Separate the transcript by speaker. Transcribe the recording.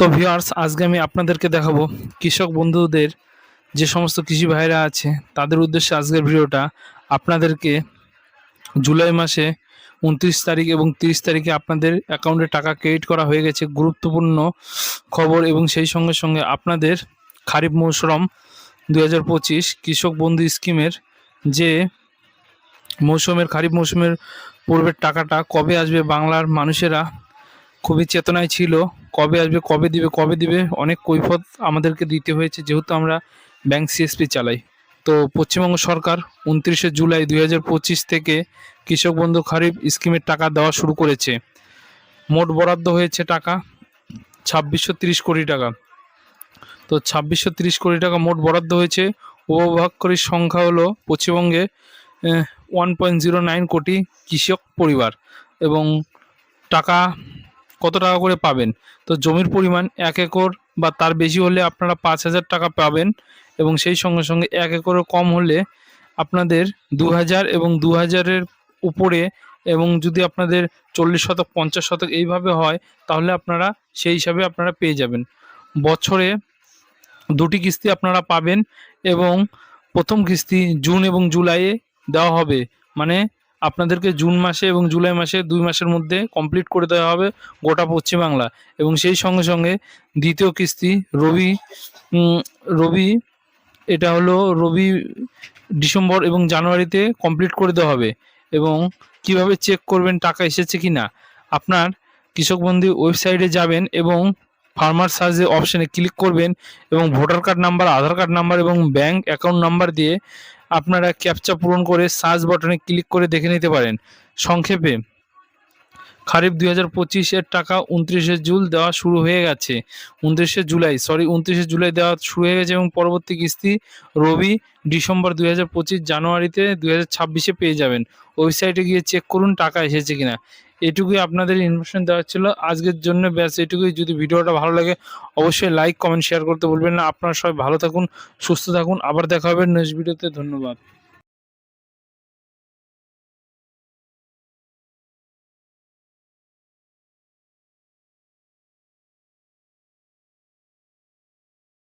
Speaker 1: তো ভিউয়ার্স আজকে আমি আপনাদেরকে দেখাবো কৃষক বন্ধুদের যে সমস্ত কৃষি ভাইরা আছে, তাদের উদ্দেশ্যে আজকের ভিডিওটা আপনাদেরকে জুলাই মাসে উনত্রিশ তারিখ এবং তিরিশ তারিখে আপনাদের অ্যাকাউন্টে টাকা ক্রেডিট করা হয়ে গেছে। গুরুত্বপূর্ণ খবর এবং সেই সঙ্গে সঙ্গে আপনাদের খারিফ মৌসুম দুই হাজার পঁচিশ কৃষক বন্ধু স্কিমের যে মৌসুমের, খারিফ মৌসুমের পূর্বের টাকাটা কবে আসবে, বাংলার মানুষেরা খুবই চেতনায় ছিল। কবে আসবে, কবে দিবে কবে দিবে, অনেক কৈফত আমাদেরকে দিতে হয়েছে, যেহেতু আমরা ব্যাংক সিএসপি চালাই। তো পশ্চিমবঙ্গ সরকার উনত্রিশে জুলাই দু হাজার পঁচিশ থেকে কৃষক বন্ধু খারিফ স্কিমের টাকা দেওয়া শুরু করেছে। মোট বরাদ্দ হয়েছে টাকা ছাব্বিশশো তিরিশ কোটি টাকা। তো ছাব্বিশশো তিরিশ কোটি টাকা মোট বরাদ্দ হয়েছে। উপভোগকারীর সংখ্যা হলো পশ্চিমবঙ্গে ওয়ান পয়েন্ট জিরো নাইন কোটি কৃষক পরিবার এবং টাকা কত টাকা করে পাবেন? তো জমির পরিমাণ এক একর বা তার বেশি হলে আপনারা পাঁচ হাজার টাকা পাবেন এবং সেই সঙ্গে সঙ্গে এক একরের কম হলে আপনাদের দু হাজার এবং দু হাজারের উপরে এবং যদি আপনাদের চল্লিশ শতক, পঞ্চাশ শতক এইভাবে হয়, তাহলে আপনারা সেই হিসাবে আপনারা পেয়ে যাবেন। বছরে দুটি কিস্তি আপনারা পাবেন এবং প্রথম কিস্তি জুন এবং জুলাইয়ে দেওয়া হবে। মানে আপনাদেরকে জুন মাসে এবং জুলাই মাসে দুই মাসের মধ্যে কমপ্লিট করে দেওয়া হবে গোটা পশ্চিমবাংলা। এবং সেই সঙ্গে সঙ্গে দ্বিতীয় কিস্তি, রবি রবি, এটা হলো রবি, ডিসেম্বর এবং জানুয়ারিতে কমপ্লিট করে দেওয়া হবে। এবং কীভাবে চেক করবেন, টাকা এসেছে কি না আপনার কৃষক বন্ধু ওয়েবসাইটে যাবেন এবং ফার্মার সার্চে অপশানে ক্লিক করবেন এবং voter card number, Aadhaar card number এবং ব্যাংক অ্যাকাউন্ট নাম্বার দিয়ে আপনারা ক্যাপচা পূরণ করে সার্চ বাটনে ক্লিক করে দেখে নিতে পারেন। সংক্ষেপে, খারিফ দুই হাজার পঁচিশের টাকা উনত্রিশে জুল দেওয়া শুরু হয়ে গেছে। উনত্রিশে জুলাই, সরি, উনত্রিশে জুলাই দেওয়া শুরু হয়ে গেছে এবং পরবর্তী কিস্তি রবি ডিসেম্বর দুই হাজার পঁচিশ জানুয়ারিতে দুই হাজার ছাব্বিশে পেয়ে যাবেন। ওয়েবসাইটে গিয়ে চেক করুন টাকা এসেছে কিনা। এটুকুই আপনাদের ইনফরমেশন দেওয়া ছিল। আজকের জন্য ব্যাস এটুকুই। যদি ভিডিওটা ভালো লাগে, অবশ্যই লাইক কমেন্ট শেয়ার করতে বলবেন না। আপনারা সবাই ভালো থাকুন, সুস্থ থাকুন। আবার দেখা হবে নেক্সট ভিডিওতে ধন্যবাদ।